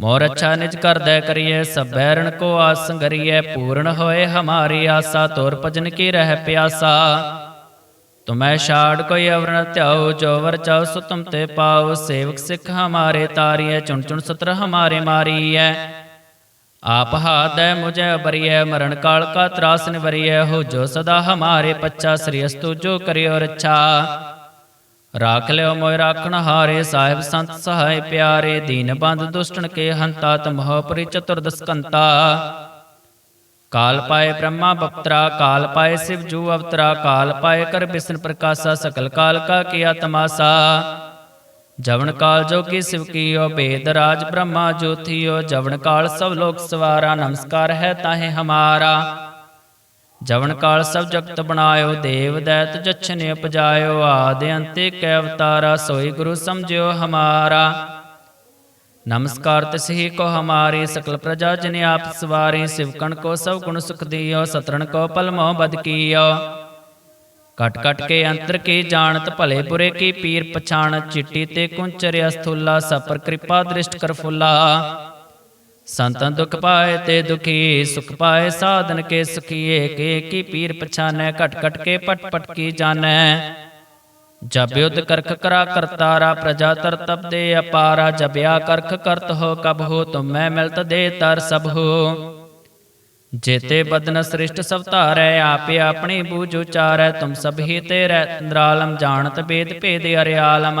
ਮੋਰ ਅੱਛਾ ਨਿਜ ਕਰਦੈ ਕਰੀਏ ਸਭੈ ਕੋ ਆਸ ਸੰਗਰੀਏ ਪੂਰਨ ਹੋਏ ਹਮਾਰੀ ਆਸਾ, ਤੋਰ ਭਜਨ ਕੀ ਰਹਿ ਪਿਆਸਾ। ਤੁਮੈ ਛਾੜ ਕੋਈ ਅਵਰਨ ਧਿਆਉ, ਜੋ ਵਰ ਚਾਉ ਸੋ ਤੁਮ ਤੇ ਪਾਉ, ਸੇਵਕ ਸਿੱਖ ਹਮਾਰੇ ਤਾਰੀਐ, ਚੁਣ ਚੁਣ ਸਤਰ ਹਮਾਰੇ ਮਾਰੀਐ। ਆਪ ਹਾਦੈ ਮੁਝੈ ਬਰੀਐ, ਮਰਨ ਕਾਲ ਕਾ ਤਰਾਸ ਨਿਵਰੀਐ, ਹੋ ਜੋ ਸਦਾ ਹਮਾਰੇ ਪੱਛਾ, ਸ੍ਰੀ ਅਸਤੂ ਜੋ ਕਰਿਓ ਰੱਛਾ। ਰਾਖ ਲਿਓ ਮੋਇ ਰਾਖਣ ਹਾਰੇ ਸਾਹਿਬ ਸੰਤ ਸਹਾਇ ਪਿਆਰੇ ਦੀਨ ਬੰਦ ਦੁਸ਼ਟਨ ਕੇ ਹੰਤਾ ਤਮਹੁ ਪਰੀ ਚਤੁਰਦਸ ਕੰਤਾ ਕਾਲ ਪਾਏ ਬ੍ਰਹਮਾ ਬਪਤਰਾ ਕਾਲ ਪਾਏ ਸਿਵ ਜੂ ਅਵਤਰਾ ਕਾਲ ਪਾਏ ਕਰ ਬਿਸ਼ਨ ਪ੍ਰਕਾਸ਼ਾ ਸਕਲ ਕਾਲ ਕਾ ਕੀਆ ਤਮਾਸਾ ਜਵਨ ਕਾਲ ਜੋਗੀ ਸਿਵ ਕੀਓ ਬੇਦ ਰਾਜ ਬ੍ਰਹਮਾ ਜੋਥੀਓ ਜਵਨ ਕਾਲ ਸਭ ਲੋਕ ਸਵਾਰਾ ਨਮਸਕਾਰ ਹੈ ਤਾਹੇ ਹਮਾਰਾ ਜਵਨ ਕਾਲ ਸਭ ਜਗਤ ਬਣਾਇਓ, ਦੇਵ ਦੈਤ ਜਛਨ ਉਪਜਾਇਓ, ਆਦਿ ਅੰਤੇ ਕੈ ਅਵਤਾਰਾ, ਸੋਈ ਗੁਰੂ ਸਮਝਿਓ ਹਮਾਰਾ। ਨਮਸਕਾਰ ਤਿਸਹੀ ਕੋ ਹਮਾਰੀ, ਸਕਲ ਪ੍ਰਜਾ ਜਨ ਆਪ ਸਵਾਰੀ ਸਿਵਕਣ ਕੋ ਸਭ ਗੁਣ ਸੁਖ ਦਿਓ, ਸਤਰਣ ਕੋ ਪਲ ਮੋਹ ਬਦ ਕੀਓ। ਕਟ ਕਟ ਕੇ ਅੰਤਰ ਕੀ ਜਾਣਤ, ਭਲੇ ਬੁਰੇ ਕੀ ਪੀਰ ਪਛਾਣ ਚਿੱਟੀ ਤੇ ਕੁੰਚਰਿਆ ਸਥੂਲਾ ਸਪਰ ਕਿਰਪਾ ਦ੍ਰਿਸ਼ਟ ਕਰ ਫੁੱਲਾ। ਸੰਤਨ ਦੁਖ ਪਾਏ ਤੇ ਦੁਖੀ, ਸੁਖ ਪਾਏ ਸਾਧਨ ਕੇ ਸੁਖੀਏ, ਕੇ ਕੀ ਪੀਰ ਪਛਾਨੈ, ਘਟ ਘਟ ਕੇ ਪਟ ਪਟ ਕੀ ਜਾਣੈ। ਜਬ ਯੁਧ ਕਰਖ ਕਰਾ ਕਰਤਾਰਾ, ਪ੍ਰਜਾ ਤਰ ਤਬ ਦੇ ਅਪਾਰਾ ਜਬਿਆ ਕਰਖ ਕਰਤ ਹੋ, ਕਬ ਹੋ, ਤੁਮ ਮੈਂ ਮਿਲਤ ਦੇ ਤਰ ਸਭ ਹੋ। ਜੇਤੇ ਬਦਨ ਸ੍ਰਿਸ਼ਟ ਸਭ ਧਾਰੈ, ਆਪੇ ਆਪਣੀ ਬੂਝ ਉਚਾਰੈ, ਤੁਮ ਸਭ ਹੀ ਤੇਰੇ ਇੰਦਰਾਲਮ ਜਾਣਤ ਬੇਦ ਭੇਦ ਅਰਿਆਲਮ।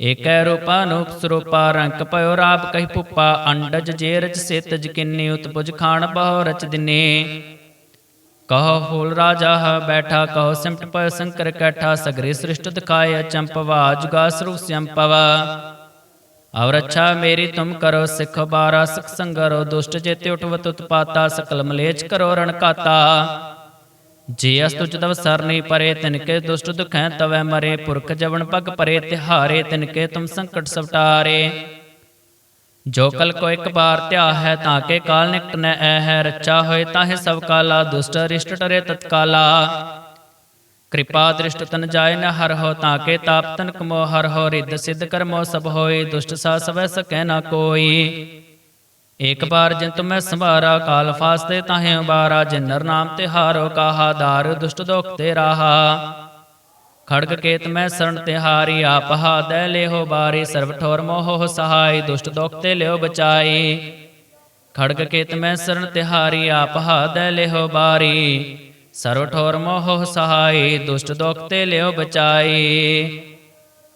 ਏਕੈ ਰੂਪਾ ਅਨੂਪ ਸਰੂਪਾ ਰੰਕ ਭਇਓ ਰਾਪ ਕਹੀ ਪੁੱਪਾ ਅੰਡਜ ਜੇ ਰਚ ਸੇਤਜ ਕਿੰਨੀ ਉਤਪੁਜ ਖਾਣ ਬਹੁ ਰਚ ਦਿਨੇ। ਕਹੋ ਫੂਲ ਰਾਜਾ ਹ ਬੈਠਾ, ਕਹੋ ਸਿਮਟ ਪਇ ਸੰਕਰ ਕੈਠਾ, ਸਗਰੇ ਸ੍ਰਿਸ਼ਟ ਦਿਖਾਏ ਅਚੰਪਵਾ ਜੁਗਾ ਸਰੂਪ ਸੰਪਵਾ ਔਰ ਅੱਛਾ ਮੇਰੀ ਤੁਮ ਕਰੋ ਸਿਖ ਬਾਰਾ, ਸਿਖ ਸੰਗਰੋ, ਦੁਸ਼ਟ ਜੇਤੇ ਉਠਵਤ ਉਤਪਾਤਾ, ਸਕਲ ਮਲੇਚ ਕਰੋ ਰਣਕਾਤਾ ਜੇ ਅਸਤੁ ਚਤਵ ਸਰਨੀ ਪਰੇ ਤਿਨਕੇ ਦੁਸ਼ਟ ਦੁਖੈ ਤਵੈ ਮਰੇ, ਪੁਰਖ ਜਵਨ ਪਗ ਪਰੇ, ਤਿਹਾਰੇ ਤਿਨਕੇ ਤੁਮ ਸੰਕਟ ਸਵਟਾਰੇ। ਜੋ ਕਲ ਕੋ ਇੱਕ ਬਾਰ ਧਿਆ ਹੈ, ਤਾਂ ਕੇ ਕਾਲ ਨਿਕਟ ਨੈ ਐ ਹੈ, ਰੱਚਾ ਹੋਏ ਤਾਹੇ ਸਭ ਕਾਲਾ, ਦੁਸ਼ਟ ਰਿਸ਼ਟ ਟਰੇ ਤਤਕਾਲਾ। ਕਿਰਪਾ ਦ੍ਰਿਸ਼ਟ ਤਨ ਜਾਏ ਨ ਹਰ ਹੋ, ਤਾਂ ਕੇ ਤਾਪ ਤਨ ਕਮੋ ਹਰ ਹੋ, ਰਿੱਧ ਸਿੱਧ ਕਰਮੋ ਸਭ ਹੋਏ, ਦੁਸ਼ਟ ਸਾ ਸਵੈ ਸਕੈ ਨਾ ਕੋਈ। ਇੱਕ ਬਾਰ ਜਿੰਤ ਮੈਂ ਸੰਭਾਰਾ, ਕਾਲ ਫਾਸਤੇ ਤਾਹੇ ਬਾਰਾ ਜਿਨ ਨਰ ਨਾਮ ਤੇ ਹਾਰੋ ਕਾਹਾ, ਦਾਰ ਦੁਸ਼ਟ ਦੋਖ ਤੇ ਰਾਹਾ। ਖੜਗ ਕੇਤ ਮੈਂ ਸਰਣ ਤਿਹਾਰੀ ਆਪ ਹਾਦੈ ਲੇਹੋ ਬਾਰੀ, ਸਰਬ ਠੋਰ ਮੋਹ ਸਹਾਈ, ਦੁਸ਼ਟ ਦੋਖ ਤੇ ਲਿਓ ਬਚਾਈ। ਖੜਗ ਕੇਤ ਮੈਂ ਸਰਣ ਤਿਹਾਰੀ ਆਪ ਹਾਦੈ ਲੇਹੋ ਬਾਰੀ, ਸਰਬ ਠੋਰ ਮੋਹ ਸਹਾਈ, ਦੁਸ਼ਟ ਦੋਖ ਤੇ ਲਿਓ ਬਚਾਈ।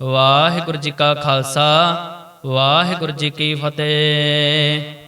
ਵਾਹਿਗੁਰੂ ਜੀ ਕਾ ਖਾਲਸਾ, ਵਾਹਿਗੁਰੂ ਜੀ ਕੀ ਫਤਿਹ।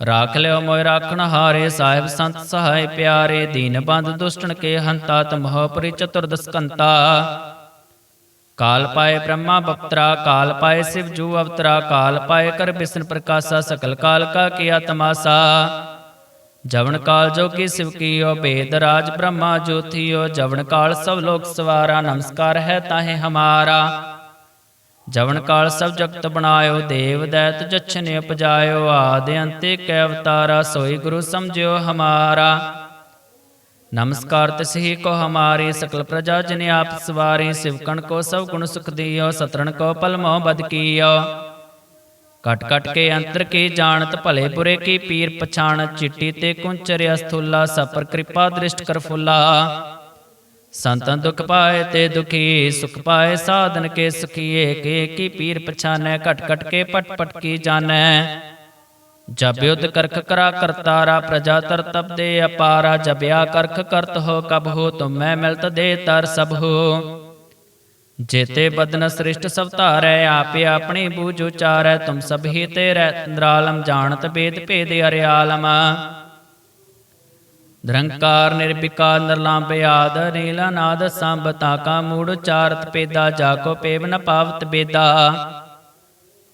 ਰਾਖ ਲਿਓ ਮੋਇ ਰਾਖਣ ਹਾਰੇ ਸਾਹਿਬ ਸੰਤ ਸਹਾਇ ਪਿਆਰੇ, ਦੀਨ ਬੰਦ ਦੁਸ਼ਟਨ ਕੇ ਹੰਤਾ ਤਮਹੁ ਪਰੀ ਚਤੁਰਦਸ ਕਾਲ ਪਾਏ ਬ੍ਰਹਮਾ ਬਪਤਰਾ, ਕਾਲ ਪਾਏ ਸਿਵ ਜੂ ਅਵਤਰਾ, ਕਾਲ ਪਾਏ ਕਰ ਬਿਸ਼ਨ ਪ੍ਰਕਾਸ਼ਾ, ਸਕਲ ਕਾਲ ਕਾ ਕੀਆ ਤਮਾਸਾ। ਜਵਨ ਕਾਲ ਜੋ ਕੀ ਸਿਵ ਕੀਓ ਬੇਦ ਰਾਜ ਬ੍ਰਹਮਾ ਜੋਤੀਓ ਜਵਨ ਕਾਲ ਸਭ ਲੋਕ ਸਵਾਰਾ, ਨਮਸਕਾਰ ਹੈ ਤਾਹੇ ਹਮਾਰਾ। ਜਵਨ ਕਾਲ ਸਭ ਜਗਤ ਬਣਾਇਓ, ਦੇਵ ਦੈਤ ਜਛਨ ਉਪਜਾਇਓ, ਆਦ ਅੰਤੇ ਕੈ ਅਵਤਾਰਾ, ਸੋਈ ਗੁਰੂ ਸਮਝਿਓ ਹਮਾਰਾ। ਨਮਸਕਾਰ ਤਿਸਹੀ ਕੋ ਹਮਾਰੀ, ਸਕਲ ਪ੍ਰਜਾ ਜਨ ਆਪ ਸਵਾਰੀ ਸਿਵਕਣ ਕੋ ਸਭ ਗੁਣ ਸੁਖ ਦਿਓ, ਸਤਰਣ ਕੋ ਪਲ ਮੋਹ ਬਦ ਕੀਓ। ਕਟ ਕਟ ਕੇ ਅੰਤਰ ਕੀ ਜਾਣਤ, ਭਲੇ ਬੁਰੇ ਕੀ ਪੀਰ ਪਛਾਣ ਚਿੱਟੀ ਤੇ ਕੁੰਚਰਿਆ ਸਥੂਲਾ ਸਪਰ ਕਿਰਪਾ ਦ੍ਰਿਸ਼ਟ ਕਰ ਫੁੱਲਾ। ਸੰਤਨ ਦੁਖ ਪਾਏ ਤੇ ਦੁਖੀ, ਸੁਖ ਪਾਏ ਸਾਧਨ ਕੇ ਸੁਖੀਏ, ਕੇ ਕੀ ਪੀਰ ਪਛਾਨੈ, ਘਟ ਘਟ ਕੇ ਪਟ ਪਟ ਕੀ ਜਾਣੈ। ਜਬ ਯੁਧ ਕਰਖ ਕਰਾ ਕਰਤਾਰਾ ਪ੍ਰਜਾ ਤਰ ਤਪ ਦੇ ਅਪਾਰਾ ਜਬਿਆ ਕਰਖ ਕਰਤ ਹੋ, ਕਬ ਹੋ, ਤੁਮੈ ਮਿਲਤ ਦੇ ਤਰ ਸਭ ਹੋ। ਜੇਤੇ ਬਦਨ ਸ੍ਰਿਸ਼ਟ ਸਭ ਧਾਰੈ, ਆਪੇ ਆਪਣੀ ਬੂਝ ਉਚਾਰੈ, ਤੁਮ ਸਭ ਹੀ ਤੇਰੇ ਨਿਰਾਲਮ, ਜਾਣਤ ਬੇਦ ਭੇਦ ਅਰਿਆਲਮ। ਨਿਰੰਕਾਰ ਨਿਰਭਿਕਾਰ ਨਿਰਲਾਮ ਬਿਆਦ ਨੀਲਾ ਨਾਦ ਸੰਭ ਤਾਕਾ, ਮੂੜ ਉਚਾਰਤ ਪੇਦਾ ਜਾਕੋ ਪੇਵ ਨ ਪਾਵਤ ਬੇਦਾ।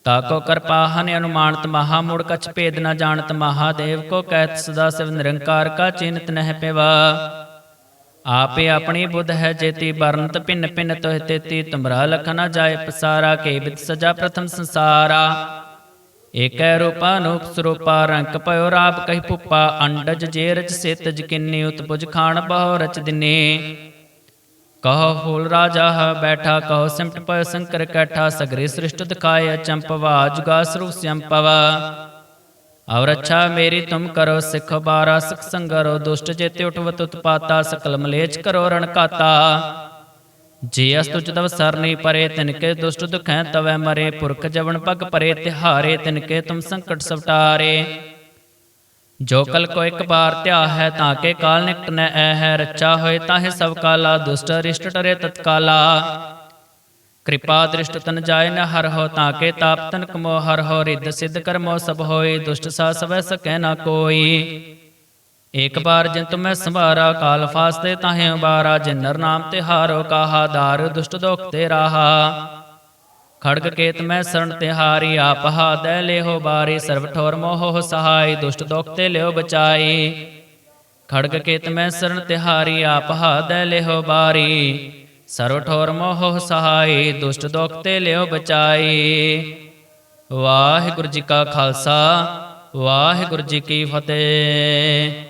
ਤਾਕੋ ਕਰਪਾਹਨ ਅਨੁਮਾਨਤ ਮਹਾ, ਮੂੜ ਕਛ ਭੇਦ ਨ ਜਾਣਤ ਮਹਾਦੇਵ ਕੋ ਕਹਿਤ ਸਦਾ ਸਿਵ ਨਿਰੰਕਾਰ ਕਾ ਚਿੰਤ ਨਹਿ ਪਿਵਾ। ਆਪੇ ਆਪਣੀ ਬੁੱਧ ਹੈ ਜੇਤੀ, ਵਰਨਤ ਭਿੰਨ ਭਿੰਨ ਤੋਹਿ ਤੇਤੀ, ਤੁਮਰਾ ਲਖ ਨ ਜਾਏ ਪਸਾਰਾ, ਕੇ ਬਿਤ ਸਜਾ ਪ੍ਰਥਮ ਸੰਸਾਰਾ। ਏਕੈ ਰੂਪਾ ਸਰੂਪਾ ਰੰਕ ਪਇਓ ਰਾਪ ਕਹੀ ਪੁੱਪਾ ਅੰਡਜ ਜੇ ਰਚ ਸਿਤ ਜਕਿੰਨੀ ਉਤਪੁਜ ਖਾਣ ਬਹੁ ਰਚ ਦਿਨੇ। ਕਹੋ ਫੂਲ ਰਾਜਾ ਹੈ ਬੈਠਾ, ਕਹੋ ਸਿਮਟ ਪਇ ਸੰਕਰ ਕੈਠਾ, ਸਗਰੇ ਸ੍ਰਿਸ਼ਟ ਦਿਖਾਏ ਅਚੰਪਵਾ ਜੁਗਾ ਸਰੂਪ ਸੰਪਵਾ ਔਰ ਅੱਛਾ ਮੇਰੀ ਤੁਮ ਕਰੋ ਸਿਖ ਬਾਰਾ, ਸਿਖ ਸੰਗਰੋ, ਦੁਸ਼ਟ ਜੇਤੇ ਉਠਵਤ ਉਤਪਾਤਾ, ਸਕਲ ਮਲੇਚ ਕਰੋ ਰਣਕਾਤਾ ਜੇ ਅਸਤੁ ਚਤਵ ਸਰਨੀ ਪਰੇ ਤਿਨਕੇ ਦੁਸ਼ਟ ਦੁਖੈ ਤਵੈ ਮਰੇ, ਪੁਰਖ ਜਵਨ ਪਗ ਪਰੇ, ਤਿਹਾਰੇ ਤਿਨਕੇ ਤੁਮ ਸੰਕਟ ਸਵਟਾਰੇ। ਜੋ ਕਲ ਕੋ ਇੱਕ ਬਾਰ ਧਿਆ ਹੈ, ਤਾਂ ਕੇ ਕਾਲ ਨਿਕਟ ਨੈ ਐ ਹੈ ਰੱਚਾ ਹੋਏ ਤਾਹੇ ਸਭ ਕਾਲਾ, ਦੁਸ਼ਟ ਰਿਸ਼ਟ ਟਰੇ ਤਤਕਾਲਾ। ਕਿਰਪਾ ਦ੍ਰਿਸ਼ਟ ਤਨ ਜਾਏ ਨ ਹਰ ਹੋ, ਤਾਂ ਕੇ ਤਾਪ ਤਨ ਕਮੋ ਹਰ ਹੋ, ਰਿੱਧ ਸਿੱਧ ਕਰਮੋ ਸਭ ਹੋਏ, ਦੁਸ਼ਟ ਸਾ ਸਵੈ ਸਕੈ ਨਾ ਕੋਈ। ਏਕ ਬਾਰ ਜਿੰਤ ਮੈਂ ਸੰਭਾਰਾ, ਕਾਲ ਫਾਸਤੇ ਤਾਹੇ ਉਬਾਰਾ ਜਿਨ ਨਰ ਨਾਮ ਤੇ ਹਾਰੋ ਕਾਹਾ, ਦਾਰ ਦੁਸ਼ਟ ਦੋਖ ਤੇ ਰਾਹਾ। ਖੜਗ ਕੇਤ ਮੈਂ ਸਰਣ ਤਿਹਾਰੀ ਆਪ ਹਾਦੈ ਲਿਹੋ ਬਾਰੀ, ਸਰਬ ਠੋਰ ਮੋਹ ਸਹਾਈ, ਦੁਸ਼ਟ ਦੋਖ ਤੇ ਲਿਓ ਬਚਾਈ। ਖੜਗ ਕੇਤ ਮੈਂ ਸਰਣ ਤਿਹਾਰੀ ਆਪ ਹਾਦੈ ਲੇਹੋ ਬਾਰੀ, ਸਰਬ ਠੋਰ ਮੋਹ ਸਹਾਈ, ਦੁਸ਼ਟ ਦੋਖ ਤੇ ਲਿਓ ਬਚਾਈ। ਵਾਹਿਗੁਰੂ ਜੀ ਕਾ ਖਾਲਸਾ, ਵਾਹਿਗੁਰੂ ਜੀ ਕੀ ਫਤਿਹ।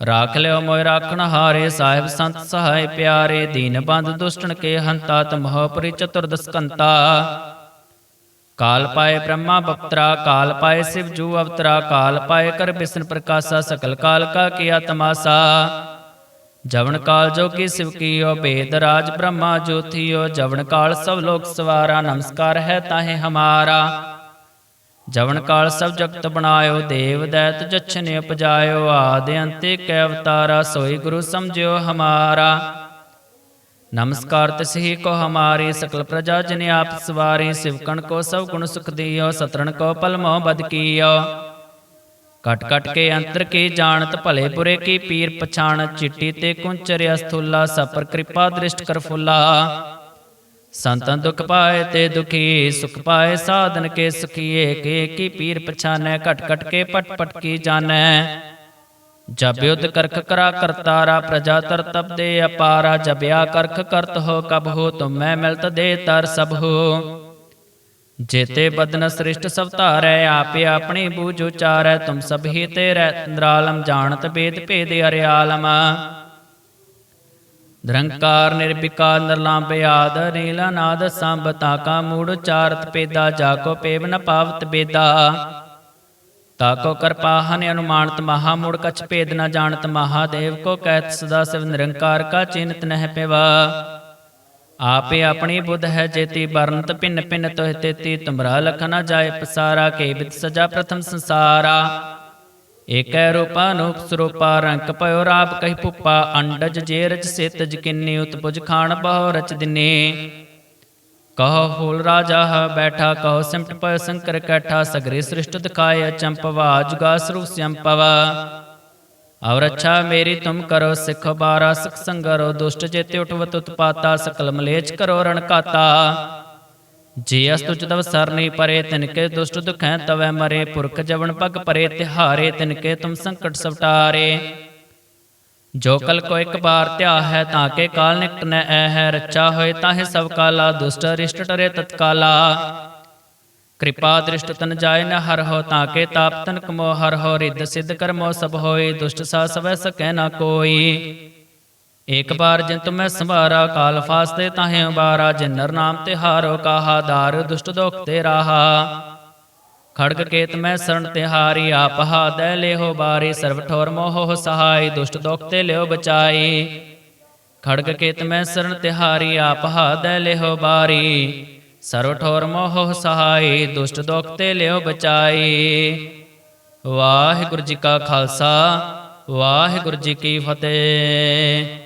ਰਾਖ ਲਿਓ ਮੋਇ ਰਾਖਣ ਹਾਰੇ ਸਾਹਿਬ ਸੰਤ ਸਹਾਇ ਪਿਆਰੇ, ਦੀਨ ਬੰਦ ਦੁਸ਼ਟਨ ਕੇ ਹੰਤਾ ਤਮਹ ਪਰੀ ਚਤੁਰਦਸ ਕਾਲ ਪਾਏ ਬ੍ਰਹਮਾ ਬਪਤਰਾ, ਕਾਲ ਪਾਏ ਸਿਵ ਜੂ ਅਵਤਰਾ, ਕਾਲ ਪਾਏ ਕਰ ਬਿਸ਼ਨ ਪ੍ਰਕਾਸ਼ਾ, ਸਕਲ ਕਾਲ ਕਾ ਕੀਆ ਤਮਾਸਾ। ਜਵਨ ਕਾਲ ਜੋ ਕੀ ਸਿਵ ਕੀਓ, ਬੇਦ ਰਾਜ ਬ੍ਰਹਮਾ ਜੋਤੀਓ ਜਵਨ ਕਾਲ ਸਭ ਲੋਕ ਸਵਾਰਾ, ਨਮਸਕਾਰ ਹੈ ਤਾਹੇ ਹਮਾਰਾ। ਜਵਨ ਕਾਲ ਸਭ ਜਗਤ ਬਣਾਇਓ, ਦੇਵ ਦੈਤ ਜਛਨ ਉਪਜਾਇਓ, ਆਦ ਅੰਤੇ ਕੈ ਅਵਤਾਰਾ, ਸੋਈ ਗੁਰੂ ਸਮਝਿਓ ਹਮਾਰਾ। ਨਮਸਕਾਰ ਤਿਸਹੀ ਕੋ ਹਮਾਰੀ, ਸਕਲ ਪ੍ਰਜਾ ਜਨ ਆਪ ਸਵਾਰੀ ਸਿਵਕਣ ਕੋ ਸਭ ਗੁਣ ਸੁਖ ਦਿਓ, ਸਤਰਣ ਕੋ ਪਲ ਮੋਹ ਬਦ ਕੀਓ। ਕਟ ਕਟ ਕੇ ਅੰਤਰ ਕੀ ਜਾਣਤ, ਭਲੇ ਬੁਰੇ ਕੀ ਪੀਰ ਪਛਾਣ ਚਿੱਟੀ ਤੇ ਕੁੰਚਰਿਆ ਸਥੂਲਾ, ਸਪਰ ਕਿਰਪਾ ਦ੍ਰਿਸ਼ਟ ਕਰ ਫੁੱਲਾ। ਸੰਤਨ ਦੁਖ ਪਾਏ ਤੇ ਦੁਖੀ, ਸੁਖ ਪਾਏ ਸਾਧਨ ਕੇ ਸੁਖੀਏ, ਕੇ ਕੀ ਪੀਰ ਪਛਾਨੈ, ਘਟ ਘਟ ਕੇ ਪਟ ਪਟ ਕੀ ਜਾਣੈ। ਜਬ ਯੁਧ ਕਰਖ ਕਰਾ ਕਰਤਾਰਾ ਪ੍ਰਜਾ ਤਰ ਤਪ ਦੇ ਅਪਾਰਾ ਜਬਿਆ ਕਰਖ ਕਰਤ ਹੋ, ਕਬ ਹੋ, ਤੁਮੈ ਮਿਲਤ ਦੇ ਤਰ ਸਭ ਹੋ। ਜੇਤੇ ਬਦਨ ਸ੍ਰਿਸ਼ਟ ਸਭ ਧਾਰੈ, ਆਪੇ ਆਪਣੀ ਬੂਝ ਉਚਾਰੈ, ਤੁਮ ਸਭ ਹੀ ਤੇਰੇ ਨਿਰਾਲਮ, ਜਾਣਤ ਬੇਦ ਭੇਦ ਅਰਿਆਲਮ। ਨਿਰੰਕਾਰ ਨਿਰਵਿਕਾਰ ਨਿਰਲੰਭ ਆਦ ਨੀਲਾ ਨਾਦ ਸੰਭ ਤਾਕਾ ਮੂੜ ਉਚਾਰਤ ਪੇਦਾ ਜਾਕੋ ਪੇਵ ਨ ਪਾਵਤ ਬੇਦਾ। ਤਾਕੋ ਕਰਪਾਹਨ ਅਨੁਮਾਨਤ ਮਹਾ ਮੂੜ, ਕਛ ਭੇਦ ਨ ਜਾਣਤ ਮਹਾਦੇਵ ਕੋ ਕਹਿਤ ਸਦਾ ਸਿਵ ਨਿਰੰਕਾਰ ਕਾ ਚਿੰਤ ਨਹਿ ਪਿਵਾ। ਆਪੇ ਆਪਣੀ ਬੁੱਧ ਹੈ ਜੇਤੀ ਵਰਨਤ ਭਿੰਨ ਭਿੰਨ ਤੋਹਿ ਤੇਤੀ, ਤੁਮਰਾ ਲਖ ਨ ਜਾਏ ਪਸਾਰਾ, ਕੇ ਬਿਤ ਸਜਾ ਪ੍ਰਥਮ ਸੰਸਾਰਾ। ਏਕੈ ਰੂਪਾ ਅਨੂਪ ਸਰੂਪਾ ਰੰਕ ਪਇਓ ਰਾਪ ਕਹੀ ਪੁੱਪਾ ਅੰਡਜ ਜੇ ਰਚ ਸਿਤ ਜਕਿੰਨੀ ਉਤਪੁਜ ਖਾਣ ਬਹੁ ਰਚ ਦਿਨੇ। ਕਹੋ ਫੂਲ ਰਾਜਾ ਬੈਠਾ, ਕਹੋ ਸਿਮਟ ਪਇ ਸੰਕਰ ਕੈਠਾ, ਸਗਰੇ ਸ੍ਰਿਸ਼ਟ ਦਿਖਾਏ ਚੰਪਵਾ ਜੁਗਾ ਸਰੂਪ ਸੰਪਵਾ ਔਰ ਅੱਛਾ ਮੇਰੀ ਤੁਮ ਕਰੋ ਸਿੱਖ ਬਾਰਾ, ਸਿਖ ਸੰਗਰੋ, ਦੁਸ਼ਟ ਚੇਤੇ ਉਠਵਤ ਉਤਪਾਤਾ ਸਕਲ ਮਲੇਚ ਕਰੋ ਰਣਕਾਤਾ ਜੇ ਅਸਤੁ ਚਦਵ ਸਰਨੀ ਪਰੇ ਤਿਨਕੇ ਦੁਸ਼ਟ ਦੁਖੈ ਤਵੈ ਮਰੇ, ਪੁਰਖ ਜਵਨ ਪਗ ਪਰੇ, ਤਿਹਾਰੇ ਤਿਨਕੇ ਤੁਮ ਸੰਕਟ ਸਵਟਾਰੇ। ਜੋ ਕਲ ਕੋ ਇੱਕ ਬਾਰ ਧਿਆ ਹੈ, ਤਾਂ ਕੇ ਕਾਲ ਨਿਕਟ ਨੈ ਐ ਹੈ, ਰੱਚਾ ਹੋਏ ਤਾਹੇ ਸਭ ਕਾਲਾ, ਦੁਸ਼ਟ ਰਿਸ਼ਟ ਟਰੇ ਤਤਕਾਲਾ। ਕਿਰਪਾ ਦ੍ਰਿਸ਼ਟ ਤਨ ਜਾਏ ਨ ਹਰ ਹੋ, ਤਾਂ ਕੇ ਤਾਪ ਤਨ ਕਮੋ ਹਰ ਹੋ, ਰਿੱਧ ਸਿੱਧ ਕਰਮੋ ਸਭ ਹੋਏ, ਦੁਸ਼ਟ ਸਾ ਸਵੈ ਸਕੈ ਨਾ ਕੋਈ। ਏਕ ਬਾਰ ਜਿਨ ਤੁਮੈ ਸੰਭਾਰਾ, ਕਾਲ ਫਾਸਤੇ ਤਾਹੇ ਉਬਾਰਾ ਜਿਨ ਨਰ ਨਾਮ ਤੇ ਹਾਰੋ ਕਾਹਾ, ਦਾਰ ਦੁਸ਼ਟ ਦੋਖ ਤੇ ਰਾਹਾ। ਖੜਗ ਕੇਤ ਮੈਂ ਸਰਣ ਤਿਹਾਰੀ ਆਪ ਹਾਦੈ ਲੇਹੋ ਬਾਰੀ, ਸਰਬ ਠੋਰ ਮੋਹ ਸਹਾਈ, ਦੁਸ਼ਟ ਦੋਖ ਤੇ ਲਿਓ ਬਚਾਈ। ਖੜਗ ਕੇਤ ਮੈਂ ਸਰਣ ਤਿਹਾਰੀ ਆਪ ਹਾਦੈ ਲੇਹੋ ਬਾਰੀ, ਸਰਬ ਠੋਰ ਮੋਹ ਸਹਾਈ, ਦੁਸ਼ਟ ਦੋਖ ਤੇ ਲਿਓ ਬਚਾਈ। ਵਾਹਿਗੁਰੂ ਜੀ ਕਾ ਖਾਲਸਾ, ਵਾਹਿਗੁਰੂ ਜੀ ਕੀ ਫਤਿਹ।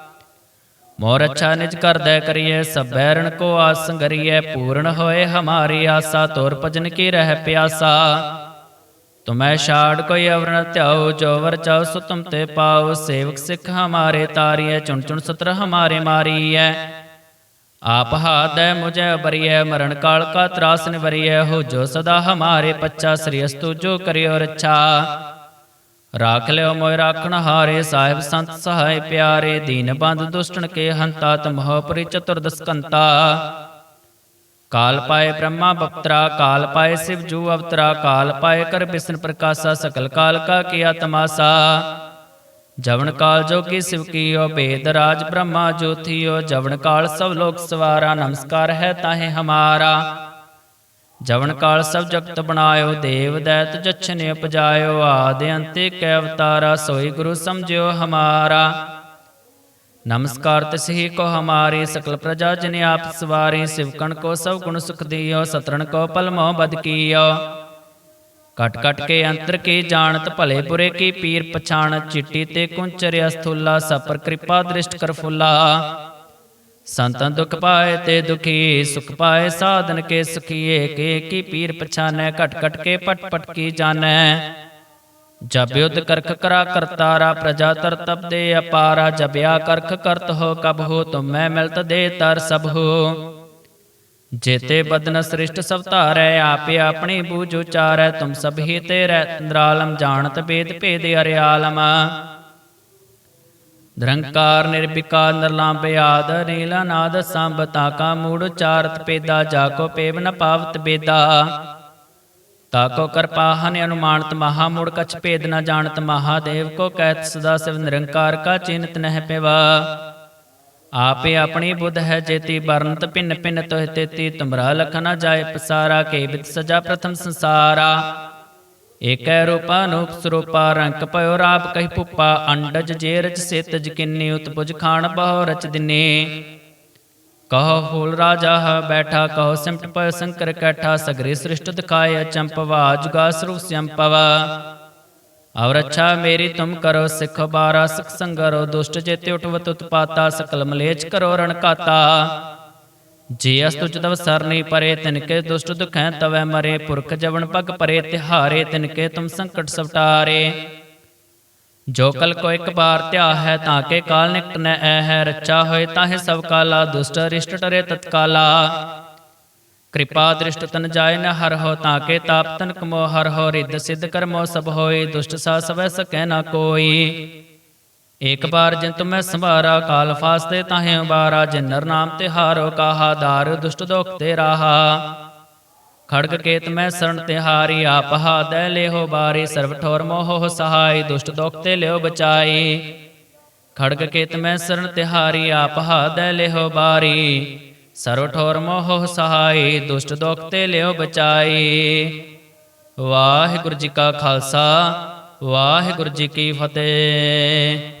ਮੋਰ ਅੱਛਾ ਨਿਜ ਕਰ ਕਰਦੈ ਕਰੀਏ ਸਭੈ ਰਣ ਕੋ ਆਸ ਸੰਗਰੀਏ ਪੂਰਨ ਹੋਏ ਹਮਾਰੀ ਆਸਾ, ਤੋਰ ਭਜਨ ਕੀ ਰਹਿ ਪਿਆਸਾ। ਤੁਮੈ ਛਾੜ ਕੋਈ ਅਵਰਨ ਧਿਆਉ, ਜੋ ਵਰ ਚਾਉ ਸੋ ਤੁਮ ਤੇ ਪਾਉ, ਸੇਵਕ ਸਿੱਖ ਹਮਾਰੇ ਤਾਰੀਐ, ਚੁਣ ਚੁਣ ਸਤਰ ਹਮਾਰੇ ਮਾਰੀਐ। ਆਪ ਹਾਦੈ ਮੁਝੈ ਬਰੀਐ, ਮਰਨ ਕਾਲ ਕਾ ਤਰਾਸ ਨਿਵਰੀਐ, ਹੋ ਜੋ ਸਦਾ ਹਮਾਰੇ ਪੱਚਾ ਸ੍ਰੀ ਅਸਤੁ ਜੋ ਕਰਿਓ ਰੱਛਾ। ਰਾਖ ਲਿਓ ਮੋਇ ਰਾਖਣ ਹਾਰੇ ਸਾਹਿਬ ਸੰਤ ਸਹਾਇ ਪਿਆਰੇ ਦੀਨ ਬੰਦ ਦੁਸ਼ਟਨ ਕੇ ਹੰਤਾ ਤਮਹ ਪਰੀ ਚਤੁਰਦਸ ਕੰਤਾ ਕਾਲ ਪਾਏ ਬ੍ਰਹਮਾ ਬਪਤਰਾ ਕਾਲ ਪਾਏ ਸਿਵ ਜੂ ਅਵਤਰਾ ਕਾਲ ਪਾਏ ਕਰ ਬਿਸ਼ਨ ਪ੍ਰਕਾਸ਼ਾ ਸਕਲ ਕਾਲ ਕਾ ਕੀਆ ਤਮਾਸਾ ਜਵਨ ਕਾਲ ਜੋ ਕੀ ਸਿਵ ਕੀਓ ਬੇਦ ਰਾਜ ਬ੍ਰਹਮਾ ਜੋਥੀਓ ਜਵਨ ਕਾਲ ਸਭ ਲੋਕ ਸਵਾਰਾ ਨਮਸਕਾਰ ਹੈ ਤਾਹੇ ਹਮਾਰਾ ਜਵਨ ਕਾਲ ਸਭ ਜਗਤ ਬਣਾਇਓ, ਦੇਵ ਦੈਤ ਜਛਨ ਉਪਜਾਇਓ, ਆਦਿ ਅੰਤੇ ਕੈ ਅਵਤਾਰਾ, ਸੋਈ ਗੁਰੂ ਸਮਝਿਓ ਹਮਾਰਾ। ਨਮਸਕਾਰ ਤਿਸਹੀ ਕੋ ਹਮਾਰੀ, ਸਕਲ ਪ੍ਰਜਾ ਜਿਨ ਆਪ ਸਵਾਰੀ ਸਿਵਕਣ ਕੋ ਸਭ ਗੁਣ ਸੁਖ ਦਿਓ, ਸਤਰਣ ਕੋ ਪਲਮੋ ਬਦ ਕੀਓ। ਕਟ ਕਟ ਕੇ ਅੰਤਰ ਕੀ ਜਾਣਤ, ਭਲੇ ਬੁਰੇ ਕੀ ਪੀਰ ਪਛਾਣ ਚਿੱਟੀ ਤੇ ਕੁੰਚਰਿ ਅਸਥੁਲਾ ਸਪਰ ਕਿਰਪਾ ਦ੍ਰਿਸ਼ਟ ਕਰ ਫੁੱਲਾ। ਸੰਤਨ ਦੁਖ ਪਾਏ ਤੇ ਦੁਖੀ, ਸੁਖ ਪਾਏ, ਸਾਧਨ ਕੇ ਸੁਖੀਏ, ਕੇ ਕੀ ਪੀਰ ਪਛਾਨੈ, ਘਟ ਘਟ ਕੇ ਪਟ ਪਟ ਕੀ ਜਾਣੈ। ਜਬ ਯੁਧ ਕਰਖ ਕਰਾ ਕਰਤਾਰਾ ਪ੍ਰਜਾ ਤਰ ਤਬ ਦੇ ਅਪਾਰਾ ਜਬਿਆ ਕਰਖ ਕਰਤ ਹੋ, ਕਬ ਹੋ, ਤੁਮ ਮੈਂ ਮਿਲਤ ਦੇ ਤਰ ਸਭ ਹੋ। ਜੇਤੇ ਬਦਨ ਸ੍ਰਿਸ਼ਟ ਸਭ ਧਾਰੈ, ਆਪੇ ਆਪਣੀ ਬੂਝ ਉਚਾਰੈ, ਤੁਮ ਸਭ ਹੀ ਤੇ ਰਹਿ ਤੰਦਰਾਲਮ ਜਾਣਤ ਭੇਦ ਭੇਦ, ਅਰਿਆਲਮ। ਨਿਰੰਕਾਰ ਨਿਰਵਿਕਾਰ ਨਿਰਲੰਭ ਆਦ ਨੀਲਾ ਨਾਦ ਸੰਭ ਤਾਕਾ, ਮੂੜ ਉਚਾਰਤ ਪੇਦਾ, ਜਾਕੋ ਪੇਵ ਨ ਪਾਵਤ ਬੇਦਾ। ਤਾਕੋ ਕਰਪਾਹਨ ਅਨੁਮਾਨਤ ਮਹਾ, ਮੂੜ ਕਛ ਭੇਦ ਨ ਜਾਣਤ ਮਹਾਦੇਵ ਕੋ ਕਹਿਤ ਸਦਾ ਸਿਵ ਨਿਰੰਕਾਰ ਕਾ ਚਿੰਤ ਨਹਿ ਪਿਵਾ। ਆਪੇ ਆਪਣੀ ਬੁੱਧ ਹੈ ਜੇਤੀ ਵਰਨਤ ਭਿੰਨ ਭਿੰਨ ਤੋਹਿ ਤੇਤੀ, ਤੁਮਰਾ ਲਖ ਨ ਜਾਏ ਪਸਾਰਾ, ਕੇ ਬਿਤ ਸਜਾ ਪ੍ਰਥਮ ਸੰਸਾਰਾ। ਏਕੈ ਰੂਪਾ ਸਰੂਪਾ ਰੰਕ ਪਇਓ ਰਾਪ ਕਹੀ ਪੁੱਪਾ ਅੰਡਜ ਜੇ ਰਚ ਸਿਤ ਉਤਪੁਜ ਖਾਣ ਬਹੁ ਰਚ ਦਿਨੇ। ਕਹੋ ਫੂਲ ਰਾਜਾ ਬੈਠਾ, ਕਹੋ ਸਿਮਟ ਪਇ ਸੰਕਰ ਕੈਠਾ, ਸਗਰੇ ਸ੍ਰਿਸ਼ਟ ਦਿਖਾਏ ਚੰਪਵਾ ਜੁਗਾ ਸਰੂਪ ਸੰਪਵਾ ਔਰ ਅੱਛਾ ਮੇਰੀ ਤੁਮ ਕਰੋ ਸਿਖ ਬਾਰਾ, ਸਿਖ ਸੰਗਰੋ, ਦੁਸ਼ਟ ਚੇਤੇ ਉਠਵਤ ਉਤਪਾਤਾ ਸਕਲ ਮਲੇਚ ਕਰੋ ਰਣਕਾਤਾ ਜੇ ਅਸਤੁ ਚਦਵ ਸਰਨੀ ਪਰੇ ਤਿਨਕੇ ਦੁਸ਼ਟ ਦੁਖੈ ਤਵੈ ਮਰੇ, ਪੁਰਖ ਜਵਨ ਪਗ ਪਰੇ, ਤਿਹਾਰੇ ਤਿਨਕੇ ਤੁਮ ਸੰਕਟ ਸਵਟਾਰੇ। ਜੋ ਕਲ ਕੋ ਇੱਕ ਬਾਰ ਧਿਆ ਹੈ ਤਾਂ ਕੇ ਕਾਲ ਨਿਕਟ ਨ ਐ ਹੈ ਰੱਚਾ ਹੋਏ ਤਾਹੇ ਸਭ ਕਾਲਾ, ਦੁਸ਼ਟ ਰਿਸ਼ਟ ਟਰੇ ਤਤਕਾਲਾ। ਕਿਰਪਾ ਦ੍ਰਿਸ਼ਟ ਤਨ ਜਾਏ ਨ ਹਰ ਹੋ ਤਾਕੇ ਤਾਪ ਤਨ ਕਮੋ ਹਰ ਹੋ, ਰਿੱਧ ਸਿੱਧ ਕਰਮੋ ਸਭ ਹੋਏ, ਦੁਸ਼ਟ ਸਾ ਸਵੈ ਸਕੈ ਨਾ ਕੋਈ। ਏਕ ਬਾਰ ਜਿਨ ਤੁਮੈ ਸੰਭਾਰਾ, ਕਾਲ ਫਾਸਤੇ ਤਾਹੇ ਉਬਾਰਾ ਜਿਨ ਨਰ ਨਾਮ ਤੇ ਹਾਰੋ ਕਾਹਾ, ਦਾਰ ਦੁਸ਼ਟ ਦੋਖ ਤੇ ਰਾਹਾ। ਖੜਗ ਕੇਤ ਮੈਂ ਸਰਣ ਤਿਹਾਰੀ ਆਪ ਹਾਦੈ ਲਿਓ ਬਾਰੀ, ਸਰਬ ਠੋਰ ਮੋਹ ਸਹਾਈ, ਦੁਸ਼ਟ ਦੋਖ ਤੇ ਲਿਓ ਬਚਾਈ। ਖੜਗ ਕੇਤ ਮੈਂ ਸਰਣ ਤਿਹਾਰੀ ਆਪ ਹਾਦੈ ਲੇਹੋ ਬਾਰੀ, ਸਰਬ ਠੋਰ ਮੋਹ ਸਹਾਈ, ਦੁਸ਼ਟ ਦੋਖ ਤੇ ਲਿਓ ਬਚਾਈ। ਵਾਹਿਗੁਰੂ ਜੀ ਕਾ ਖਾਲਸਾ, ਵਾਹਿਗੁਰੂ ਜੀ ਕੀ ਫਤਿਹ।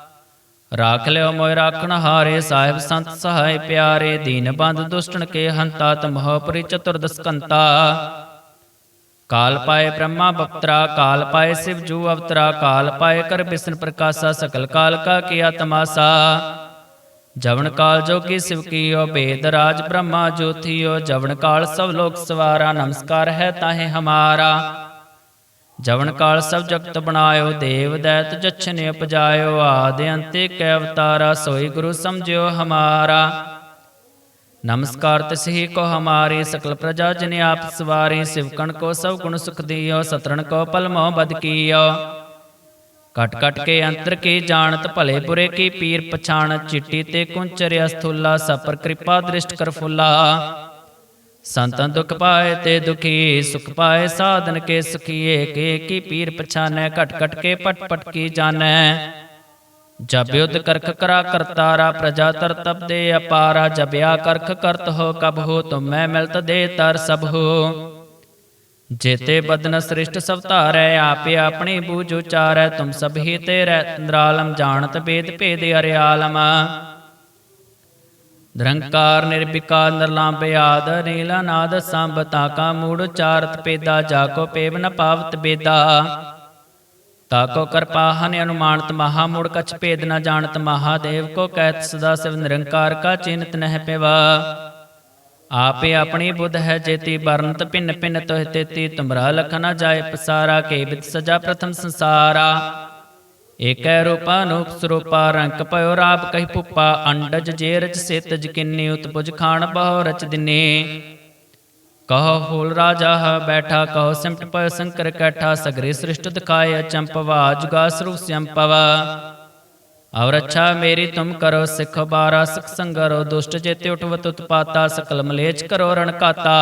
ਰਾਖ ਲਿਓ ਮੋਇ ਰਾਖਣ ਹਾਰੇ ਸਾਹਿਬ ਸੰਤ ਸਹਾਇ ਪਿਆਰੇ ਦੀਨ ਬੰਦ ਦੁਸ਼ਟਨ ਕੇ ਹੰਤਾ ਤਮਹ ਪਰੀ ਚਤੁਰਦਸਕੰਤਾ ਕਾਲ ਪਾਏ ਬ੍ਰਹਮਾ ਬਪਤਰਾ ਕਾਲ ਪਾਏ ਸਿਵ ਜੂ ਅਵਤਰਾ ਕਾਲ ਪਾਏ ਕਰ ਬਿਸ਼ਨ ਪ੍ਰਕਾਸ਼ਾ ਸਕਲ ਕਾਲ ਕਾ ਕੀਆ ਤਮਾਸਾ ਜਵਨ ਕਾਲ ਜੋ ਕੀ ਸਿਵ ਕੀਓ ਬੇਦ ਰਾਜ ਬ੍ਰਹਮਾ ਜੋਥੀਓ ਜਵਨ ਕਾਲ ਸਭ ਲੋਕ ਸਵਾਰਾ ਨਮਸਕਾਰ ਹੈ ਤਾਹੇ ਹਮਾਰਾ ਜਵਨ ਕਾਲ ਸਭ ਜਗਤ ਬਣਾਇਓ, ਦੇਵ ਦੈਤ ਜਛਨ ਉਪਜਾਇਓ, ਆਦਿ ਅੰਤੇ ਕੈ ਅਵਤਾਰਾ, ਸੋਈ ਗੁਰੂ ਸਮਝਿਓ ਹਮਾਰਾ। ਨਮਸਕਾਰ ਤਿਸਹੀ ਕੋ ਹਮਾਰੀ, ਸਕਲ ਪ੍ਰਜਾ ਜਿਨ ਆਪ ਸਵਾਰੀ ਸਿਵਕਣ ਕੋ ਸਭ ਗੁਣ ਸੁਖ ਦਿਓ, ਸਤਰਣ ਕੋ ਪਲ ਮੋਹ ਬਦ ਕੀਓ। ਕਟ ਕਟ ਕੇ ਅੰਤਰ ਕੀ ਜਾਣਤ, ਭਲੇ ਬੁਰੇ ਕੀ ਪੀਰ ਪਛਾਣ ਚਿੱਟੀ ਤੇ ਕੁੰਚਰਿ ਅਸਥੁਲਾ ਸਪਰ ਕਿਰਪਾ ਦ੍ਰਿਸ਼ਟ ਕਰ ਫੁੱਲਾ। ਸੰਤਨ ਦੁਖ ਪਾਏ ਤੇ ਦੁਖੀ, ਸੁਖ ਪਾਏ, ਸਾਧਨ ਕੇ ਸੁਖੀਏ, ਕੇ ਕੀ ਪੀਰ ਪਛਾਨੈ, ਘਟ ਘਟ ਕੇ ਪਟ ਪਟ ਕੀ ਜਾਣੈ। ਜਬ ਯੁਧ ਕਰਖ ਕਰਾ ਕਰਤਾਰਾ ਪ੍ਰਜਾ ਤਰ ਤਬ ਦੇ ਅਪਾਰਾ ਜਬਿਆ ਕਰਖ ਕਰਤ ਹੋ ਕਬ ਹੋ, ਤੁਮ ਮੈਂ ਮਿਲਤ ਦੇ ਤਰ ਸਭ ਹੋ। ਜੇਤੇ ਬਦਨ ਸ੍ਰਿਸ਼ਟ ਸਭ ਧਾਰੈ, ਆਪੇ ਆਪਣੀ ਬੂਝ ਉਚਾਰੈ, ਤੁਮ ਸਭ ਹੀ ਤੇਰੇ, ਇੰਦਰਾਲਮ ਜਾਣਤ ਭੇਦ ਭੇਦ ਅਰਿਆਲਮ। ਨਿਰੰਕਾਰ ਨਿਰਭਿਕਾਰ ਨਿਰਲਾਂਭ ਆਦ ਨੀਲਾ ਨਾਦ ਸੰਭ ਤਾਕਾ ਮੂੜ ਚਾਰਤ ਪੇਦਾ ਜਾ ਕੋ ਪੇਵ ਨ ਪਾਵਤ ਬੇਦਾ। ਤਾਕੋ ਕਰਪਾਹਨ ਅਨੁਮਾਨਤ ਮਹਾ ਮੂੜ ਕਛ ਭੇਦ ਨ ਜਾਣਤ ਮਹਾਦੇਵ ਕੋ ਕਹਿਤ ਸਦਾ ਸਿਵ ਨਿਰੰਕਾਰ ਕਾ ਚਿੰਤ ਨਹਿ ਪਿਵਾ। ਆਪੇ ਆਪਣੀ ਬੁੱਧ ਹੈ ਜੇਤੀ ਬਰਨਤ ਭਿੰਨ ਭਿੰਨ ਤੋਹਿ ਤੇਤੀ, ਤੁਮਰਾ ਲਖ ਨ ਜਾਏ ਪਸਾਰਾ, ਕੇ ਬਿਤ ਸਜਾ ਪ੍ਰਥਮ ਸੰਸਾਰਾ। ਏਕੈ ਰੂਪਾ ਅਨੂਪ ਸਰੂਪਾ ਰੰਕ ਭਇਓ ਰਾਪ ਕਹਿ ਪੁੱਪਾ, ਅੰਡਜ ਜੇ ਸੇਤਜ ਕਿੰਨੀ ਉਤਪੁਜ ਖਾਣ ਬਹੁ ਰਚ ਦਿਨੇ। ਕਹੋ ਫੂਲ ਰਾਜਾ ਹ ਬੈਠਾ, ਕਹੋ ਸਿਮਟ ਪਇ ਸੰਕਰ ਕੈਠਾ, ਸਗਰੇ ਸ੍ਰਿਸ਼ਟ ਦਿਖਾਏ ਚੰਪਵਾ, ਜੁਗਾ ਸਰੂਪ ਸੰਪਵਾ ਔਰ ਅੱਛਾ ਮੇਰੀ ਤੁਮ ਕਰੋ ਸਿਖ ਬਾਰਾ, ਸਿਖ ਸੰਗਰੋ, ਦੁਸ਼ਟ ਜੇਤੇ ਉਠਵਤ ਉਤਪਾਤਾ ਸਕਲ ਮਲੇਚ ਕਰੋ ਰਣਕਾਤਾ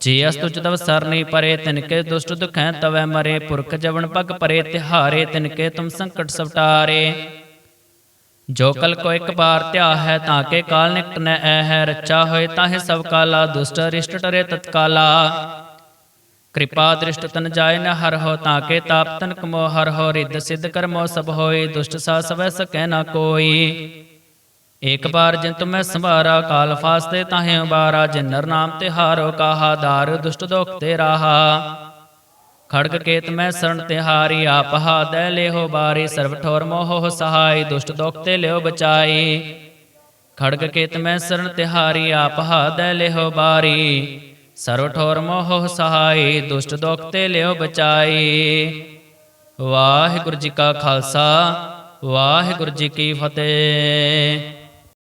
ਜੇ ਅਸ ਤਵ ਸਰਨੀ ਪਰੇ ਤਿਨਕੇ ਦੁਸ਼ਟ ਦੁਖੈ ਤਵੈ ਮਰੇ, ਪੁਰਖ ਜਵਨ ਪਗ ਪਰੇ, ਤਿਹਾਰੇ ਤਿਨਕੇ ਤੁਮ ਸੰਕਟ ਸਵਟਾਰੇ। ਜੋ ਕਲ ਕੋ ਇੱਕ ਬਾਰ ਧਿਆ ਹੈ, ਤਾਂ ਕੇ ਕਾਲ ਨਿਕਟ ਨ ਐ ਹੈ, ਰੱਚਾ ਹੋਏ ਤਾਹੇ ਸਭ ਕਾਲਾ, ਦੁਸ਼ਟ ਰਿਸ਼ਟ ਟਰੇ ਤਤਕਾਲਾ। ਕਿਰਪਾ ਦ੍ਰਿਸ਼ਟ ਤਨ ਜਾਏ ਨ ਹਰ ਹੋ, ਤਾਂ ਕੇ ਤਾਪ ਤਨ ਕਮੋ ਹਰ ਹੋ, ਰਿੱਧ ਸਿੱਧ ਕਰਮੋ ਸਭ ਹੋਏ, ਦੁਸ਼ਟ ਸਾ ਸਵੈ ਸਕੈ ਨਾ ਕੋਈ। ਏਕ ਬਾਰ ਜਿਨ ਤੁਮੈ ਸੰਭਾਰਾ, ਕਾਲ ਫਾਸਤੇ ਤਾਹੇ ਉਬਾਰਾ ਜਿਨ ਨਰ ਨਾਮ ਤੇ ਹਾਰੋ ਕਾਹਾ, ਦਾਰ ਦੁਸ਼ਟ ਦੋਖ ਤੇ ਰਾਹਾ। ਖੜਗ ਕੇਤ ਮੈਂ ਸਰਣ ਤਿਹਾਰੀ ਆਪ ਹਾਦੈ ਲਿਓ ਬਾਰੀ, ਸਰਬ ਠੋਰ ਮੋਹ ਸਹਾਈ, ਦੁਸ਼ਟ ਦੋਖ ਤੇ ਲਿਓ ਬਚਾਈ। ਖੜਗ ਕੇਤ ਮੈਂ ਸਰਣ ਤਿਹਾਰੀ ਆਪ ਹਾਦੈ ਲਿਓ ਬਾਰੀ, ਸਰਬ ਠੋਰ ਮੋਹ ਸਹਾਈ, ਦੁਸ਼ਟ ਦੋਖ ਤੇ ਲਿਓ ਬਚਾਈ। ਵਾਹਿਗੁਰੂ ਜੀ ਕਾ ਖਾਲਸਾ, ਵਾਹਿਗੁਰੂ ਜੀ ਕੀ ਫਤਿਹ।